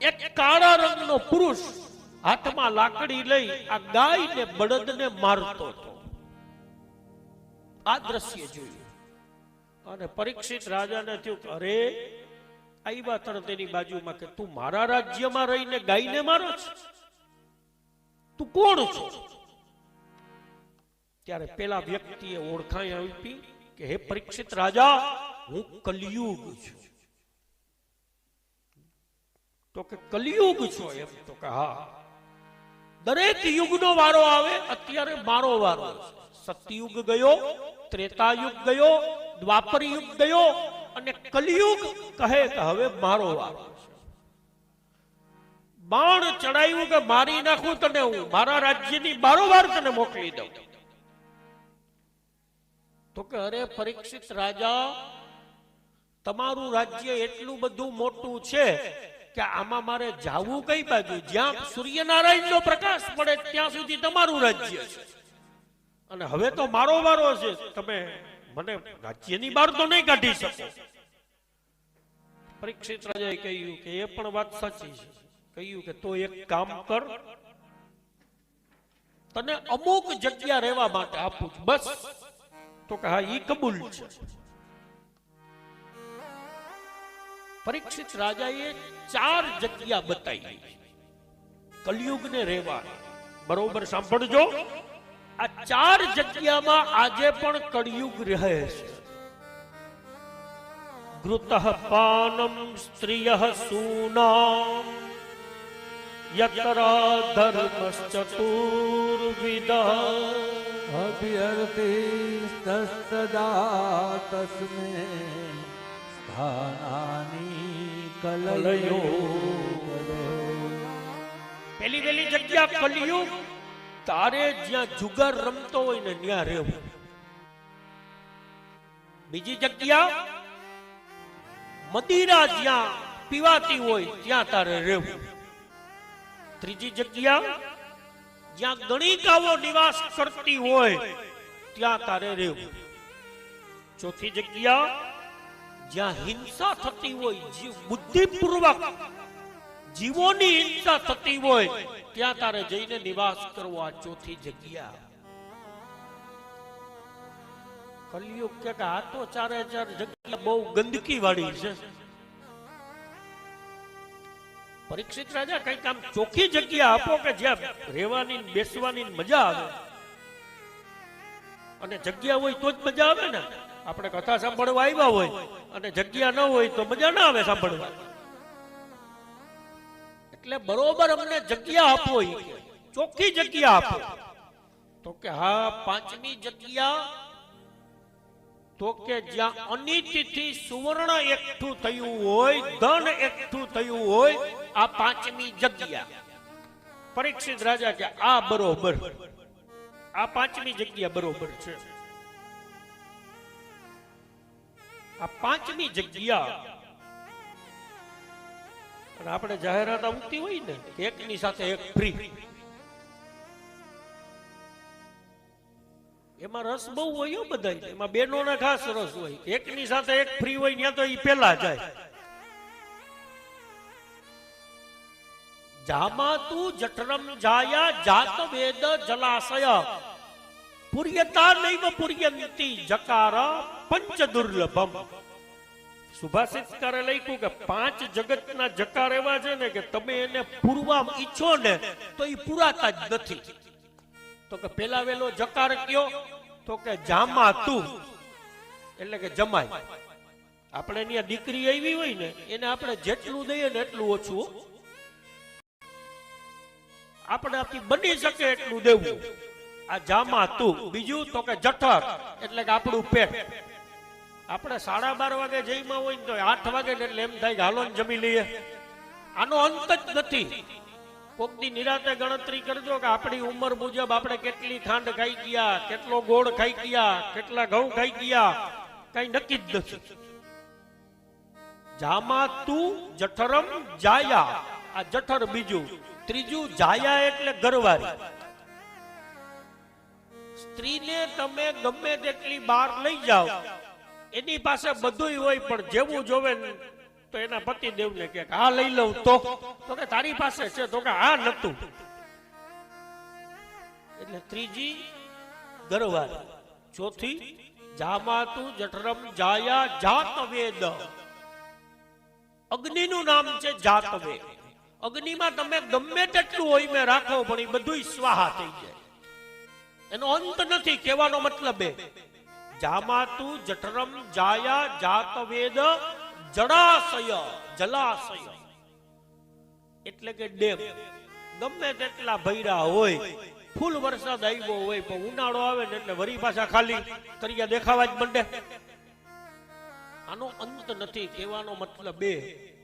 એક કાળા રંગનો પુરુષ હાથમાં લાકડી લઈ આ ગાયને, બળદને મારતો હતો. આ દ્રશ્ય જોયું. અને પરીક્ષિત રાજાને થયું અરે આવ્યા તરત એની બાજુમાં કે, તું મારા રાજ્યમાં રહીને ગાયને મારો છે? તું કોણ છો? ત્યારે પેલા વ્યક્તિએ ઓળખાણ આપી કે, હે પરીક્ષિત રાજા, હું કલયુગ છું. તો કે કલયુગ છો એમ તો કે હા. દરેક યુગનો વારો આવે, અત્યારે મારો વારો સતયુગ ગયો, ત્રેતાયુગ ગયો દ્વાપર યુગ ગયો અને કલયુગ કહે કે હવે મારો વારો બાણ ચડાયું કે મારી નાખું તને હું, મારા રાજ્યની બારોબાર તને મોકલી દઉં. તો કે અરે પરીક્ષિત રાજા, તમારું રાજ્ય એટલું બધું મોટું છે કે આમાં મારે જાવું કઈ બાજુ? જ્યાં સૂર્યનારાયણનો પ્રકાશ પડે ત્યાં સુધી તમારું રાજ્ય અને હવે તો મારો વારો છે. તમે મને રાજ્યની બહાર તો નહીં કાઢી શકો. પરીક્ષિત રાજાએ કહ્યું કે એ પણ વાત સાચી છે. કહ્યું કે તો એક કામ કર. તને અમુક જગ્યા રહેવા માટે આપું છું. બસ. તો કે હા, ઈ કબૂલ છે. પરીક્ષિત રાજાએ ચાર જગ્યા બતાવી. કલયુગને રહેવા. બરોબર સાંભળજો. આ ચાર જગ્યામાં આજે પણ કળિયુગ રહે છે. ઘૃત પાનમ સ્ત્રિય સૂના યતરા ધર્મશ્ચતુર્વિદ તસ્તદા તસ્મે કલયો. પેલી પેલી જગ્યા કલયુગ તારે જ્યાં જુગાર રમતો હોય ને ત્યાં રહેવું. બીજી જગ્યા મદિરા જ્યાં પીવાતી હોય ત્યાં તારે રહેવું. ત્રીજી જગ્યા જ્યાં ગણિકાઓ નિવાસ કરતી હોય ત્યાં તારે રહેવું. ચોથી જગ્યા જ્યાં હિંસા થતી હોય, જીવ બુદ્ધિપૂર્વક જીવોની હિંસા થતી હોય, ત્યાં તારે જઈને નિવાસ કરવો આ ચોથી જગ્યા. કલયુગ કે આ તો ચારે ચાર જગ્યા બહુ ગંદકી વાળી છે. પરીક્ષિત રાજા કંઈક આમ ચોખ્ખી જગ્યા આપો કે જ્યાં રહેવાની બેસવાની મજા આવે. અને જગ્યા હોય તો જ મજા આવે ને. આપણે કથા સાંભળવા આવ્યા હોય અને જગ્યા ન હોય તો મજા ના આવે સાંભળવા. એટલે બરોબર અમને જગ્યા આપો ચોખ્ખી જગ્યા આપો. તો કે હા, પાંચમી જગ્યા. તો કે જ્યાં અનિતિથી સુવર્ણ એકઠું થયું હોય, ધન એકઠું થયું હોય, આ પાંચમી જગ્યા. પરીક્ષિત રાજા કે આ બરોબર. આ પાંચમી જગ્યા બરોબર છે. આ પાંચમી જગ્યા. આપણે જાહેરાત આવતી હોય ને એકની સાથે એક ફ્રી એમાં રસ બહુ હોય હો એમાં એમાં બેનોના ખાસ રસ હોય. એકની સાથે એક ફ્રી હોય, ત્યાં તો એ પેલા જાય. જામા તું જઠરમ જાયા જાત વેદ જલાશય. પુર્યતા નૈવ પુર્યંતિ જકાર પંચ દુર્લભમ. સુભાષિતકારે લખ્યું કે પાંચ જગતના જકાર એવા છે ને કે તમે એને પૂરવા ઈચ્છો ને તો એ પૂરાતા જ નથી. તો કે પેલા વેલો જકાર કયો? તો કે જામા તું. એટલે કે જમાય. આપણે ત્યાં દીકરી આવી હોય ને, એને આપણે જેટલું દઈએ ને એટલું ઓછું. આપણે આપી બની શકે એટલું દેવું. આ જામા બીજું તો કે જઠર, એટલે કે આપણું પેટ. આપણે સાડા બાર વાગે જઈમાં હોય તો આઠ વાગે એટલે એમ થાય હાલો જમી લઈએ. આનો અંત જ નથી. કોકની નિરાતે ગણતરી કરજો કે આપણી ઉંમર મુજબ આપણે કેટલી ખાંડ ખાઈ ગયા, કેટલો ગોળ ખાઈ ગયા, કેટલા ઘઉં ખાઈ ગયા, કઈ નક્કી જ નથી. જામા તું, જઠરમ જાયા. આ જઠર બીજું. ત્રીજું જાયા એટલે ગરવારી સ્ત્રીને તમે ગમે તેટલી બહાર લઈ જાઓ, એની પાસે બધુંય હોય, પણ જેવું જોવે તો એના પતિદેવને કે આ લઈ લઉં તો. તો કે, તારી પાસે છે. તો કે આ નતું. એટલે ત્રીજી, ગરવારી. ચોથી, જામાતુ જઠરમ જાયા જાત વેદ અગ્નિનું નામ છે જાતવેદ. અગ્નિમાં તમે ગમે તેટલું હોય, મેં રાખો, પણ એ બધું સ્વાહા થઈ જાય. એનો અંત નથી, કહેવાનો મતલબ એ. જામાતુ જઠરમ જાયા જાતવેદ જળાશય, જલાશય. એટલે કે ડેમ. ગમે તેટલા ભૈરા હોય, ફૂલ વરસાદ આવ્યો હોય, પણ ઉનાળો આવે ને એટલે વરી પાછા ખાલી તરિયા દેખાવા જ મંડે. આનો અંત નથી, કહેવાનો મતલબ એ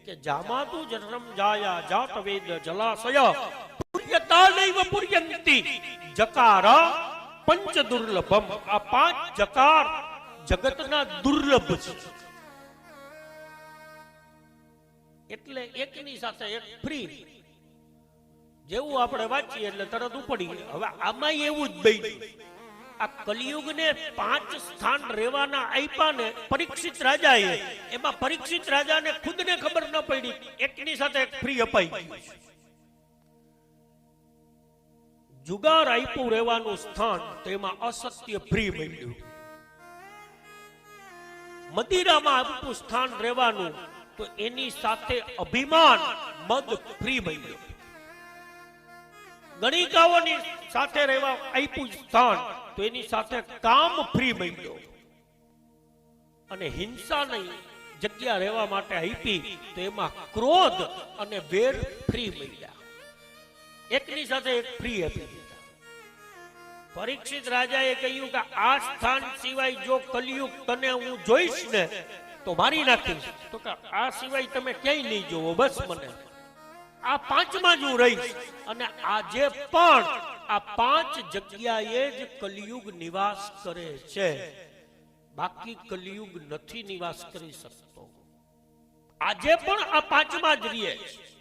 કે જામાતુ જઠરમ જાયા જાત વેદ જલાશય. પુર્યતા નૈવ પુર્યંતી જકાર પંચ દુર્લભમ આ પાંચ જકાર જગતના દુર્લભ છે. એટલે એકની સાથે એક ફ્રી જેવું આપણે વાંચીએ એટલે તરત ઉપડી હવે આમાં એવું જ બન્યું. આ કલિયુગને પાંચ સ્થાન રહેવાના આપ્યા ને પરીક્ષિત રાજાએ, એમાં પરીક્ષિત રાજાને ખુદને ખબર ન પડી. એકની સાથે ફ્રી અપાઈ ગયું. જુગાર આપ્યું રહેવાનું સ્થાન તેમાં અસત્ય ફ્રી મળ્યું મદિરામાં આપ્યું સ્થાન રહેવાનું તો એની સાથે અભિમાન મદ ફ્રી મળ્યું ગણિકાઓની સાથે રહેવા આપ્યું સ્થાન તો એની સાથે કામ ફ્રી મળ્યો અને હિંસા નહીં, જગ્યા રહેવા માટે આપી તો એમાં ક્રોધ અને વેર ફ્રી મળ્યા એકની સાથે એક ફ્રી આપી દીધા પરીક્ષિત રાજાએ કહ્યું કે આ સ્થાન સિવાય જો કલયુગ તને હું જોઈશ ને, તો મારી નાખીશ. તો કે આ સિવાય તમે ક્યાંય નહીં જોવો, બસ મને. આ પાંચમાં જ હું રહીશ. અને આજે પણ આ પાંચ જગ્યાએ જ કલિયુગ નિવાસ કરે છે. બાકી કલિયુગ નથી નિવાસ કરી શકતો. આજે પણ આ પાંચમાં જ રહીએ છે